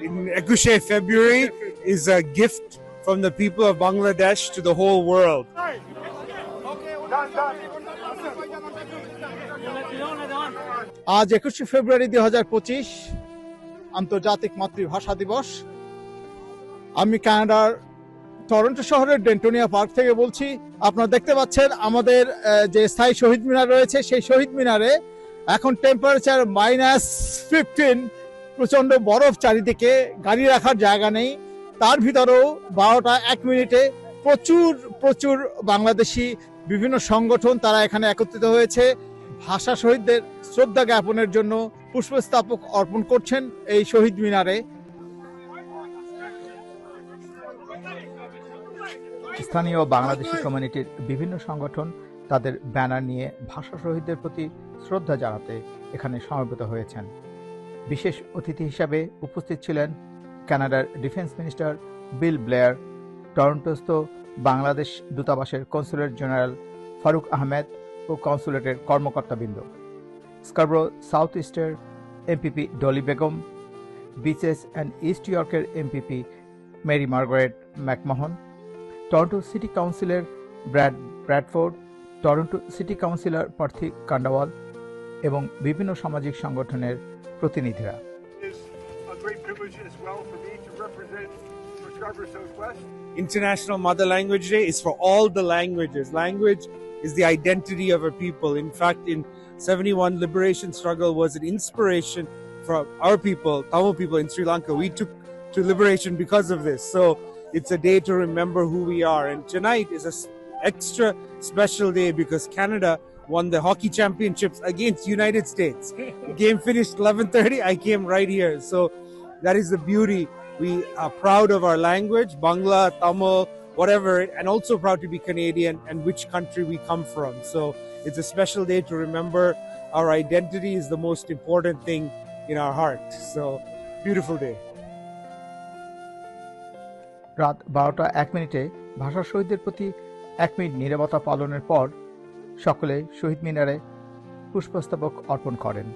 Ekushe February is a gift from the people of Bangladesh to the whole world. আজ একুশে ফেব্রুয়ারি দুই হাজার পঁচিশ, আন্তর্জাতিক মাতৃভাষা দিবস। আমি কানাডার টরন্টো শহরের ডেন্টোনিয়া পার্ক থেকে বলছি। আপনারা দেখতে পাচ্ছেন আমাদের যে স্থায়ী শহীদ মিনার রয়েছে, সেই শহীদ মিনারে এখন টেম্পারেচার মাইনাস ফিফটিন প্রচণ্ড বরফ চারিদিকে, গাড়ি রাখার জায়গা নেই। তার ভিতরেও বারোটা এক মিনিটে প্রচুর প্রচুর বাংলাদেশি বিভিন্ন সংগঠন তারা এখানে একত্রিত হয়েছে। ভাষা শহীদদের শ্রদ্ধা জ্ঞাপনের জন্য পুষ্পস্তাপক অর্পণ করছেন এই শহীদ মিনারে। স্থানীয় বাংলাদেশি কমিউনিটির বিভিন্ন সংগঠন তাদের ব্যানার নিয়ে ভাষা শহীদদের প্রতি শ্রদ্ধা জানাতে এখানে সমবেত হয়েছেন। বিশেষ অতিথি হিসাবে উপস্থিত ছিলেন কানাডার ডিফেন্স মিনিস্টার বিল ব্লেয়ার, টরন্টোস্থ বাংলাদেশ দূতাবাসের কনসুলেট জেনারেল ফারুক আহমেদ ও কনসুলেটের কর্মকর্তাবৃন্দ। স্কারব্রো সাউথ ইস্টের MPP Dolly Begum Beaches and East ইয়র্কের MPP Mary Margaret McMahon, Toronto City কাউন্সিলের Brad Bradford, Toronto City councillor Parthi Kandavel এবং বিভিন্ন সামাজিক সংগঠনের প্রতিনিধিরা is a great privilege as well for me to represent for Scarborough Southwest. International Mother Language Day is for all the languages. Language is the identity of a people. In fact, in 71 liberation struggle was an inspiration for our people, Tamil people in Sri Lanka. We took to liberation because of this. So it's a day to remember who we are. And tonight is a s- extra special day because Canada won the hockey championships against United States. Game finished 11:30. I came right here. So that is the beauty. We are proud of our language, Bangla, Tamil, whatever, and also proud to be Canadian and which country we come from. So it's a special day to remember our identity is the most important thing in our heart. So beautiful day. রাত বারোটা এক মিনিটে ভাষা শহীদদের প্রতি এক minute নীরবতা পালনের পর সকলে শহীদ মিনারে পুষ্পস্তবক অর্পণ করেন।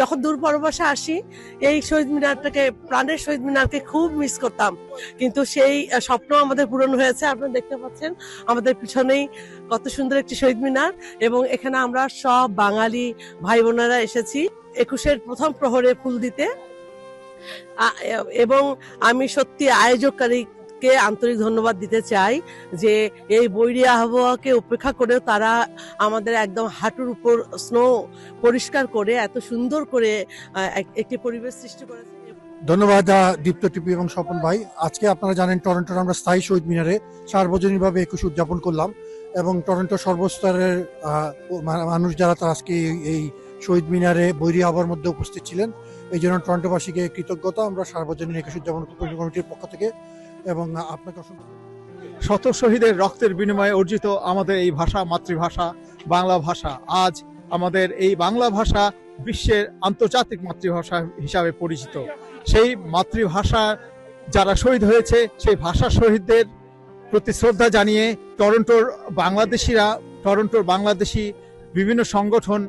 যখন দূর পরবাসে আসি, এই শহীদ মিনারটাকে, প্রাণের শহীদ মিনারকে খুব মিস করতাম। কিন্তু সেই স্বপ্ন আমাদের পূরণ হয়েছে। আপনারা দেখতে পাচ্ছেন, আমাদের পিছনেই কত সুন্দর একটি শহীদ মিনার এবং এখানে আমরা সব বাঙালি ভাই বোনেরা এসেছি একুশের প্রথম প্রহরে ফুল দিতে। এবং আমি সত্যি আয়োজককারীকে আন্তরিক ধন্যবাদ দিতে চাই যে এই বৈরী আবহাওয়াকে উপেক্ষা করেও তারা আমাদের একদম হাঁটুর উপর স্নো পরিষ্কার করে, এত সুন্দর করে একটি পরিবেশ সৃষ্টি করেছে। ধন্যবাদ দীপ্ত টিপি এবং স্বপন ভাই। আজকে আপনারা জানেন টরন্টোর আমরা স্থায়ী শহীদ মিনারে সার্বজনীনভাবে একুশ উদযাপন করলাম এবং টরন্টো সর্বস্তরের মানুষ যারা তারা আজকে এই- শহীদ মিনারে বৈরী আবহাওয়ার মধ্যে উপস্থিত ছিলেন, এই জন্য টরন্টোবাসীকে কৃতজ্ঞতা। আমরা সার্বজনীন একুশ উদযাপন কমিটির পক্ষ থেকে এবং আপনাকে অসংখ্য শত শহীদের রক্তের বিনিময়ে অর্জিত আমাদের এই ভাষা, মাতৃভাষা, বাংলা ভাষা, আজ আমাদের এই বাংলা ভাষা বিশ্বের আন্তর্জাতিক মাতৃভাষা হিসাবে পরিচিত। সেই মাতৃভাষা যারা শহীদ হয়েছে, সেই ভাষা শহীদদের প্রতি শ্রদ্ধা জানিয়ে টরন্টোর বাংলাদেশিরা, টরন্টোর বাংলাদেশি বিভিন্ন সংগঠন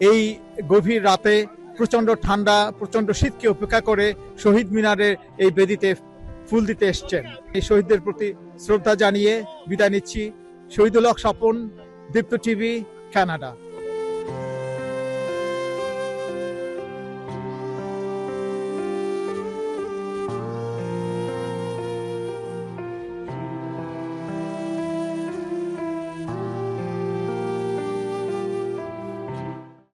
এই গভীর রাতে প্রচণ্ড ঠান্ডা প্রচণ্ড শীতকে উপেক্ষা করে শহীদ মিনারের এই বেদিতে ফুল দিতে এসছেন। এই শহীদদের প্রতি শ্রদ্ধা জানিয়ে বিদায় নিচ্ছি। Shahidul Haque Swapan, Deepto TV, Canada.